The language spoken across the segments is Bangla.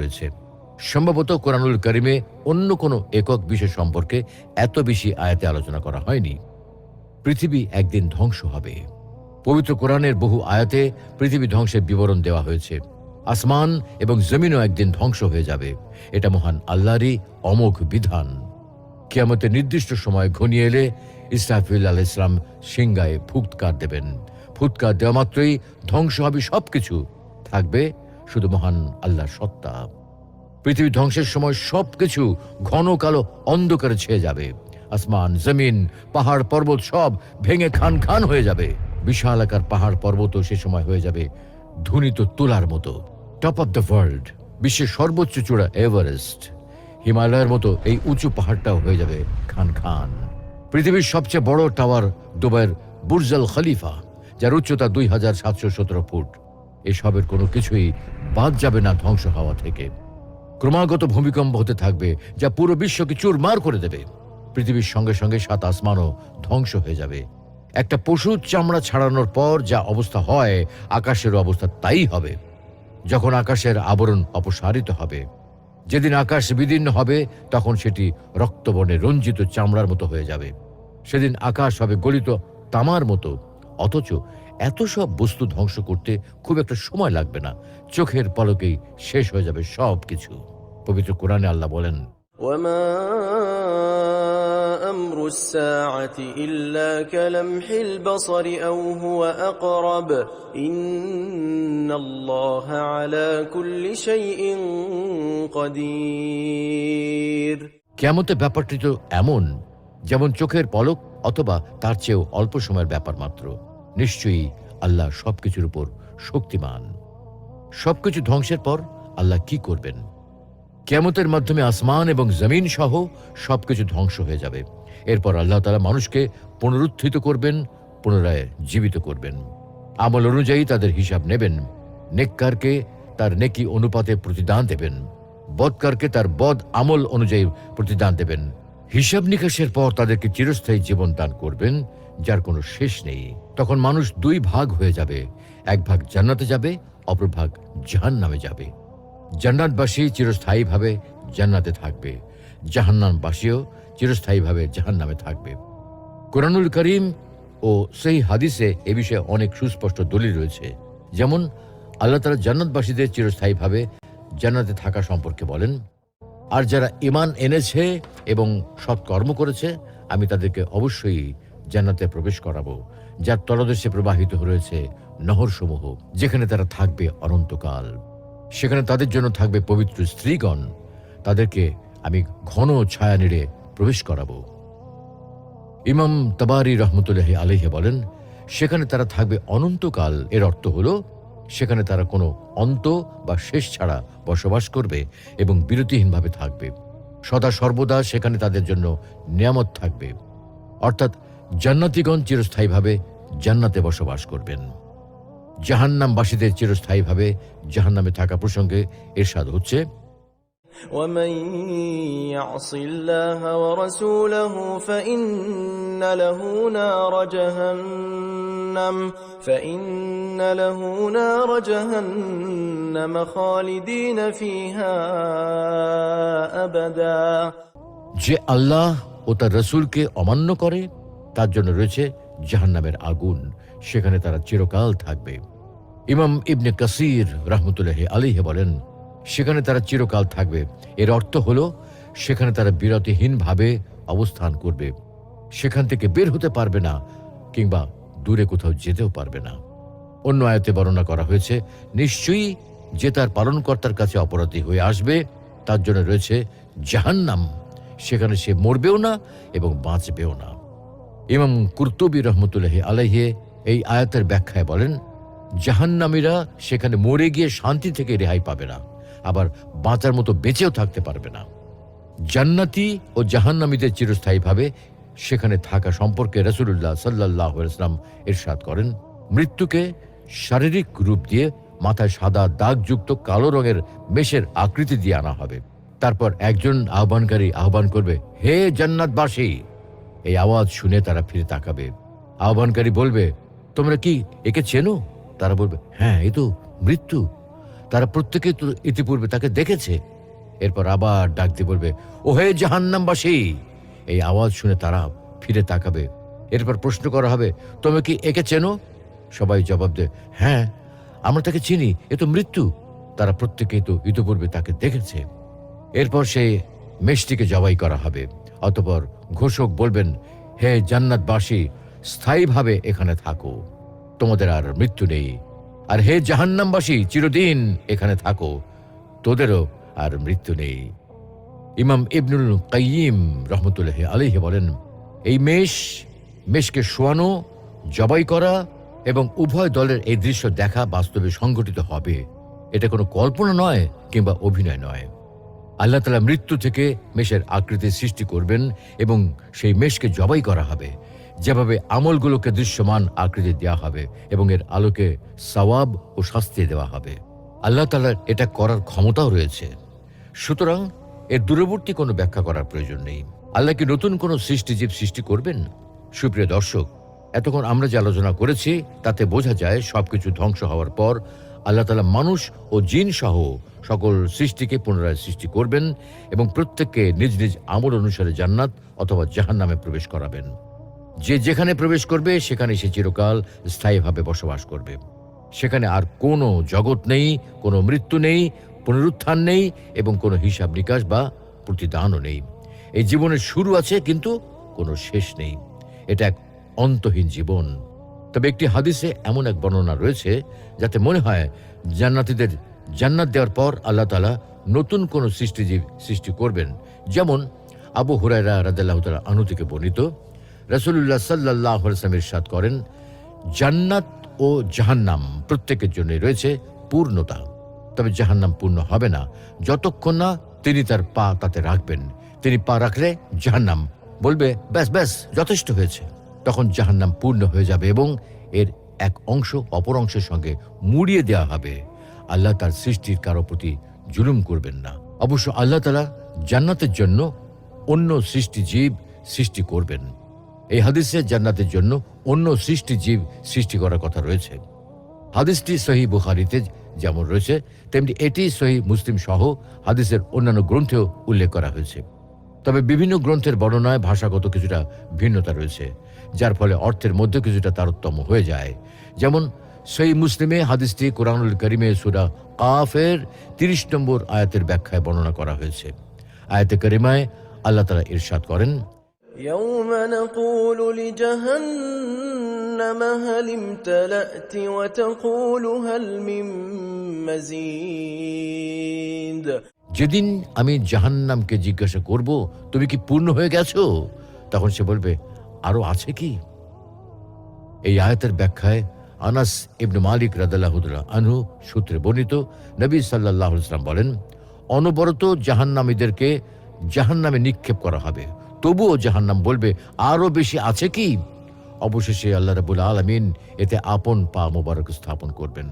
রয়েছে। সম্ভবত কোরআনুল করিমে অন্য কোনো একক বিষয় সম্পর্কে এত বেশি আয়াতে আলোচনা করা হয়নি। পৃথিবী একদিন ধ্বংস হবে। পবিত্র কোরআনের বহু আয়াতে পৃথিবী ধ্বংসের বিবরণ দেওয়া হয়েছে। আসমান এবং জমিনও একদিন ধ্বংস হয়ে যাবে। এটা মহান আল্লাহরই অমোঘ বিধান। কিয়ামতের নির্দিষ্ট সময় ঘনিয়ে এলে ইসরাফিল আল ইসলাম সিংগায় ফুৎকার দেবেন। ফুৎকার দেওয়া মাত্রই ধ্বংস হবে সবকিছু। থাকবে শুধু মহান আল্লাহর সত্তা। পৃথিবী ধ্বংসের সময় সবকিছু ঘন কালো অন্ধকারে ছেয়ে যাবে। আসমান, জমিন, পাহাড়, পর্বত সব ভেঙে খান খান হয়ে যাবে। বিশাল আকার পাহাড় পর্বতও সে সময় হয়ে যাবে ধুনিত তুলার মতো। টপ অফ দ্য ওয়ার্ল্ড বিশ্বের সর্বোচ্চ চূড়া এভারেস্ট হিমালয়ের মতো এই উঁচু পাহাড়টাও হয়ে যাবে খান খান। পৃথিবীর সবচেয়ে বড় টাওয়ার দুবাইয়ের বুর্জাল খলিফা যার উচ্চতা দুই হাজার সাতশো সতেরো ফুট। এসবের কোনো কিছুই বাদ যাবে না ধ্বংস হওয়া থেকে। ক্রমাগত ভূমিকম্প হতে থাকবে, যা পুরো বিশ্বকে চুরমার করে দেবে। পৃথিবীর সঙ্গে সঙ্গে সাত আসমানও ধ্বংস হয়ে যাবে। একটা পশুর চামড়া ছাড়ানোর পর যা অবস্থা হয় আকাশের অবস্থা তাই হবে। যখন আকাশের আবরণ অপসারিত হবে, যেদিন আকাশ বিদীর্ণ হবে, তখন সেটি রক্তবর্ণে রঞ্জিত চামড়ার মতো হয়ে যাবে। সেদিন আকাশ হবে গলিত তামার মতো, অথচ এত সব বস্তু ধ্বংস করতে খুব একটা সময় লাগবে না চোখের পলকেই শেষ হয়ে যাবে সব কিছু পবিত্র কোরআনে আল্লাহ বলেন وما أمر الساعة إلا كلمح البصر أو هو أقرب إن الله على كل شيء قدير কেমতে ব্যাপারটি তো এমন যেমন চোখের পলক অথবা তার চেয়েও অল্প সময়ের ব্যাপার মাত্র নিশ্চয়ই আল্লাহ সবকিছুর উপর শক্তিমান। সবকিছু ধ্বংসের পর আল্লাহ কি করবেন? কেমতের মাধ্যমে আসমান এবং জমিন সহ সবকিছু ধ্বংস হয়ে যাবে। এরপর আল্লাহ তালা মানুষকে পুনরুত্থিত করবেন, পুনরায় জীবিত করবেন। আমল অনুযায়ী তাদের হিসাব নেবেন। নেককারকে তার নেকি অনুপাতে প্রতিদান দেবেন। বদকারকে তার বদ আমল অনুযায়ী প্রতিদান দেবেন। হিসাব নিকাশের পর তাদেরকে চিরস্থায়ী জীবন দান করবেন। যার কোনো শেষ নেই। তখন মানুষ দুই ভাগ হয়ে যাবে। এক ভাগ জান্নাতে যাবে, অপর ভাগ জাহান নামে যাবে। জান্নাতবাসী চিরস্থায়ীভাবে জান্নাতে থাকবে। জাহান্নামবাসীও চিরস্থায়ীভাবে জাহান্নামে থাকবে। কোরআনুল করিম ও সেই হাদিসে এ বিষয়ে অনেক সুস্পষ্ট দলিল রয়েছে। যেমন, আল্লাহ তালা জান্নাতবাসীদের চিরস্থায়ীভাবে জান্নাতে থাকা সম্পর্কে বলেন, আর যারা ইমান এনেছে এবং সৎকর্ম করেছে, আমি তাদেরকে অবশ্যই জান্নাতে প্রবেশ করাবো, যার তলদেশে প্রবাহিত রয়েছে নহরসমূহ, যেখানে তারা থাকবে অনন্তকাল। সেখানে তাদের জন্য থাকবে পবিত্র স্ত্রীগণ, তাদেরকে আমি ঘন ছায়া নেড়ে প্রবেশ করাবো। ইমাম তাবারি রহমতুল্লাহ আলহে বলেন, সেখানে তারা থাকবে অনন্তকাল। এর অর্থ হলো, সেখানে তারা কোনো অন্ত বা শেষ ছাড়া বসবাস করবে এবং বিরতিহীনভাবে থাকবে। সদা সর্বদা সেখানে তাদের জন্য নিয়ামত থাকবে। অর্থাৎ জান্নাতিগণ চিরস্থায়ীভাবে জান্নাতে বসবাস করবেন জাহান্নামবাসীদের চিরস্থায়ীভাবে জাহান্নামে থাকা প্রসঙ্গে এরশাদ হচ্ছে ومن يعص الله ورسوله فإن له نار جهنم فإن له نار جهنم خالدين فيها أبدا যে আল্লাহ ও তার রসুলকে অমান্য করে তার জন্য রয়েছে জাহান্নামের আগুন। সেখানে তারা চিরকাল থাকবে। ইমাম ইবনে কাসির রহমতুল্লাহ আলিহে বলেন, সেখানে তারা চিরকাল থাকবে। এর অর্থ হলো, সেখানে তারা বিরতিহীনভাবে অবস্থান করবে। সেখান থেকে বের হতে পারবে না, কিংবা দূরে কোথাও যেতেও পারবে না। অন্য আয়তে বর্ণনা করা হয়েছে, নিশ্চয়ই যে তার পালনকর্তার কাছে অপরাধী হয়ে আসবে, তার জন্য রয়েছে জাহান্নাম। সেখানে সে মরবেও না এবং বাঁচবেও না। ইমাম কুর্তুবী রহমতুল্লাহ আলাইহে এই আয়াতের ব্যাখ্যায় বলেন, জাহান্নামীরা সেখানে মরে গিয়ে শান্তি থেকে রেহাই পাবে না, আবার বাঁচার মতো বেঁচেও থাকতে পারবে না। জান্নাতি ও জাহান্নামীদের চিরস্থায়ীভাবে সেখানে থাকা সম্পর্কে রসুল্লাহ সাল্লাহ ইসলাম এরশাদ করেন, মৃত্যুকে শারীরিক রূপ দিয়ে মাথায় সাদা দাগযুক্ত কালো রঙের মেষের আকৃতি দিয়ে আনা হবে। তারপর একজন আহ্বানকারী আহ্বান করবে, হে জান্নাতবাসী এই আওয়াজ শুনে তারা ফিরে তাকাবে। আহ্বানকারী বলবে, তোমরা কি একে চেনো? তারা বলবে হ্যাঁ এ তো মৃত্যু। তারা প্রত্যেকেই তো ইতিপূর্বে তাকে দেখেছে। এরপর আবার ডাক দিয়ে বলবে, ও হে জাহান্নামবাসী! এই আওয়াজ শুনে তারা ফিরে তাকাবে। এরপর প্রশ্ন করা হবে তুমি কি একে চেনো? সবাই জবাব দেয় হ্যাঁ আমরা তাকে চিনি, এ তো মৃত্যু। তারা প্রত্যেকেই তো ইতিপূর্বে তাকে দেখেছে। এরপর সেই মেষটিকে জবাই করা হবে। অতপর ঘোষক বলবেন, হে জান্নাতবাসী, স্থায়ীভাবে এখানে থাকো। তোমাদের আর মৃত্যু নেই। আর হে জাহান্নামবাসী, চিরদিন এখানে থাকো। তোদেরও আর মৃত্যু নেই। ইমাম ইবনুল কাইয়িম রহমতুল্লাহ আলহি বলেন, এই মেষ, মেষকে শোয়ানো, জবাই করা এবং উভয় দলের এই দৃশ্য দেখা বাস্তবে সংঘটিত হবে। এটা কোনো কল্পনা নয় কিংবা অভিনয় নয়। আল্লাহ তালা মৃত্যু থেকে মেষের আকৃতি সৃষ্টি করবেন এবং সেই মেষকে জবাই করা হবে। যেভাবে আমলগুলোকে দৃশ্যমান আকৃতি দেওয়া হবে এবং এর আলোকে সওয়াব ও শাস্তি দেওয়া হবে। আল্লাহ তালার এটা করার ক্ষমতাও রয়েছে। সুতরাং এর দূরবর্তী কোনো ব্যাখ্যা করার প্রয়োজন নেই। আল্লাহ কি নতুন কোনো সৃষ্টিজীব সৃষ্টি করবেন? সুপ্রিয় দর্শক, এতক্ষণ আমরা যে আলোচনা করেছি, তাতে বোঝা যায় সবকিছু ধ্বংস হওয়ার পর আল্লাহ তালা মানুষ ও জিন সহ সকল সৃষ্টিকে পুনরায় সৃষ্টি করবেন এবং প্রত্যেককে নিজ নিজ আমল অনুসারে জান্নাত অথবা জাহান নামে প্রবেশ করাবেন। যে যেখানে প্রবেশ করবে, সেখানে সে চিরকাল স্থায়ীভাবে বসবাস করবে। সেখানে আর কোনো জগৎ নেই, কোনো মৃত্যু নেই, পুনরুত্থান নেই এবং কোনো হিসাব নিকাশ বা প্রতিদানও নেই। এই জীবনের শুরু আছে, কিন্তু কোনো শেষ নেই। এটা এক অন্তহীন জীবন। তবে একটি হাদিসে এমন এক বর্ণনা রয়েছে যাতে মনে হয় জান্নাতীদের জান্নাত দেওয়ার পর আল্লাহ তালা নতুন কোন সৃষ্টিজীব সৃষ্টি করবেন। যেমন আবু হুরায়রা রাদাল্লাহ তালা আনু থেকে বর্ণিত রসুল্লাহ সাল্লাহ ইসলামের সাদ করেন, জান্নাত ও জাহান্নাম প্রত্যেকের জন্য রয়েছে পূর্ণতা। তবে জাহান্নাম পূর্ণ হবে না। যতক্ষণ না তিনি তার পা তাতে রাখবেন। তিনি পা রাখলে জাহান্নাম বলবে, ব্যাস ব্যাস, যথেষ্ট হয়েছে। তখন জাহান্নাম পূর্ণ হয়ে যাবে এবং এর এক অংশ অপর অংশের সঙ্গে মুড়িয়ে দেওয়া হবে। আল্লাহ তার সৃষ্টির কারও প্রতি জুলুম করবেন না। অবশ্য আল্লাহ তালা জান্নাতের জন্য অন্য সৃষ্টি জীব সৃষ্টি করবেন। এই হাদিসে জান্নাতের জন্য অন্য সৃষ্টি জীব সৃষ্টি করার কথা রয়েছে। হাদিসটি সহি বুখারিতে যেমন রয়েছে, তেমনি এটি সহি মুসলিম সহ হাদিসের অন্যান্য গ্রন্থেও উল্লেখ করা হয়েছে। তবে বিভিন্ন গ্রন্থের বর্ণনায় ভাষাগত কিছুটা ভিন্নতা রয়েছে। যার ফলে অর্থের মধ্যে কিছুটা তারতম্য হয়ে যায় যেমন সহি মুসলিমে হাদিসটি কোরআনুল করিমে সুরা কাফের তিরিশ নম্বর আয়াতের ব্যাখ্যায় বর্ণনা করা হয়েছে আয়াতে করিমায় আল্লাহ তালা ইরশাদ করেন يوم نقول لجهنم هل امتلأت وتقول هل من مزيد যেদিন আমি জাহান্নামকে জিজ্ঞাসা করব তুমি কি পূর্ণ হয়ে গেছো তখন সে বলবে আরও আছে কি? এই আয়াতের ব্যাখ্যায় আনাস ইবনু মালিক রাদাল্লাহুদুল্লাহ আনহু সূত্রে বর্ণিত নবী সাল্লাহ ইসলাম বলেন, অনবরত জাহান্নামীদেরকে জাহান্নামে নিক্ষেপ করা হবে। তবুও জাহান্নাম বলবে, আরও বেশি আছে কি? অবশেষে আল্লাহ রাবুল আলমিন এতে আপন পা মোবারক স্থাপন করবেন।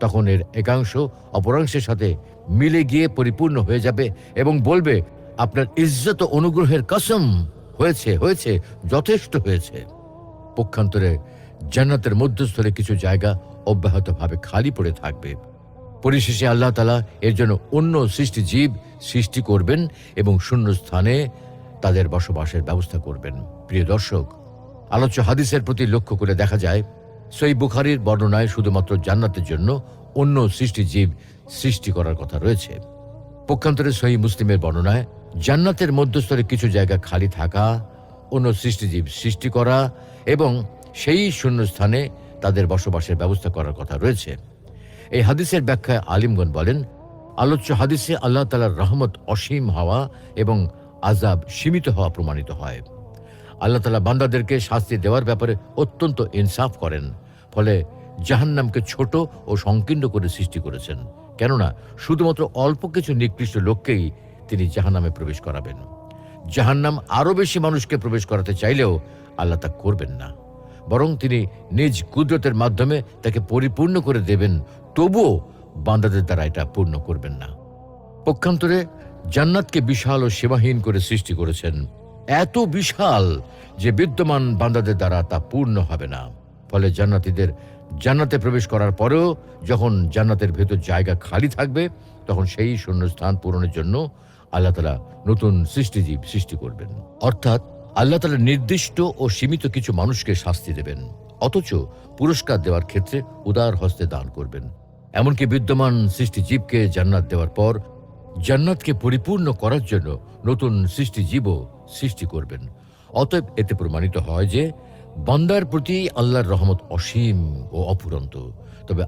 তখন এর একাংশ অপরাংশের সাথে মিলে গিয়ে পরিপূর্ণ হয়ে যাবে এবং বলবে, আপনার ইজ্জত অনুগ্রহের কসম হয়েছে হয়েছে, যথেষ্ট হয়েছে। পক্ষান্তরে জান্নাতের মধ্যস্থলে কিছু জায়গা অব্যাহতভাবে খালি পড়ে থাকবে। পরিশেষে আল্লাহ তালা এর জন্য অন্য সৃষ্টি জীব সৃষ্টি করবেন এবং শূন্য স্থানে তাদের বসবাসের ব্যবস্থা করবেন। প্রিয় দর্শক, আলোচ্য হাদিসের প্রতি লক্ষ্য করে দেখা যায়, সই বুখারির বর্ণনায় শুধুমাত্র জান্নাতের জন্য অন্য সৃষ্টি জীব সৃষ্টি করার কথা রয়েছে। পক্ষান্তরে সহি মুসলিমের বর্ণনায় জান্নাতের মধ্যস্থলে কিছু জায়গা খালি থাকা, অন্য সৃষ্টিজীব সৃষ্টি করা এবং সেই শূন্যস্থানে তাদের বসবাসের ব্যবস্থা করার কথা রয়েছে। এই হাদিসের ব্যাখ্যায় আলিমগণ বলেন, আলোচ্য হাদিসে আল্লাহ তালার রহমত অসীম হওয়া এবং আজাব সীমিত হওয়া প্রমাণিত হয়। আল্লাহ তালা বান্দাদেরকে শাস্তি দেওয়ার ব্যাপারে অত্যন্ত ইনসাফ করেন, ফলে জাহান্নামকে ছোট ও সংকীর্ণ করে সৃষ্টি করেছেন। কেননা, শুধুমাত্র অল্প কিছু নিকৃষ্ট লোককেই তিনি জাহান্নামে প্রবেশ করাবেন। জাহান্নাম আরও বেশি মানুষকে প্রবেশ করাতে চাইলেও আল্লাহ তা করবেন না। বরং তিনি নিজ কুদরতের মাধ্যমে তাকে পরিপূর্ণ করে দেবেন, তবুও বান্দাদের দ্বারা এটা পূর্ণ করবেন না। পক্ষান্তরে জান্নাতকে বিশাল ও সেবাহীন করে সৃষ্টি করেছেন। এত বিশাল যে বিদ্যমান বান্দাদের দ্বারা তা পূর্ণ হবে না। ফলে জান্নাতীদের জান্নাতে প্রবেশ করার পরেও যখন জান্নাতের ভেতর জায়গা খালি থাকবে, তখন সেই শূন্যস্থান পূরণের জন্য আল্লাহ তালা নতুন সৃষ্টিজীব সৃষ্টি করবেন। অর্থাৎ আল্লাহ তালা নির্দিষ্ট ও সীমিত কিছু মানুষকে শাস্তি দেবেন। অথচ পুরস্কার দেওয়ার ক্ষেত্রে উদার হস্তে দান করবেন। এমনকি বিদ্যমান সৃষ্টিজীবকে জান্নাত দেওয়ার পর জান্নাতকে পরিপূর্ণ করার জন্য নতুন সৃষ্টিজীবও সৃষ্টি করবেন। অতএব এতে প্রমাণিত হয় যে বান্দার প্রতি আল্লাহর রহমত অসীম ও অফুরন্ত তবে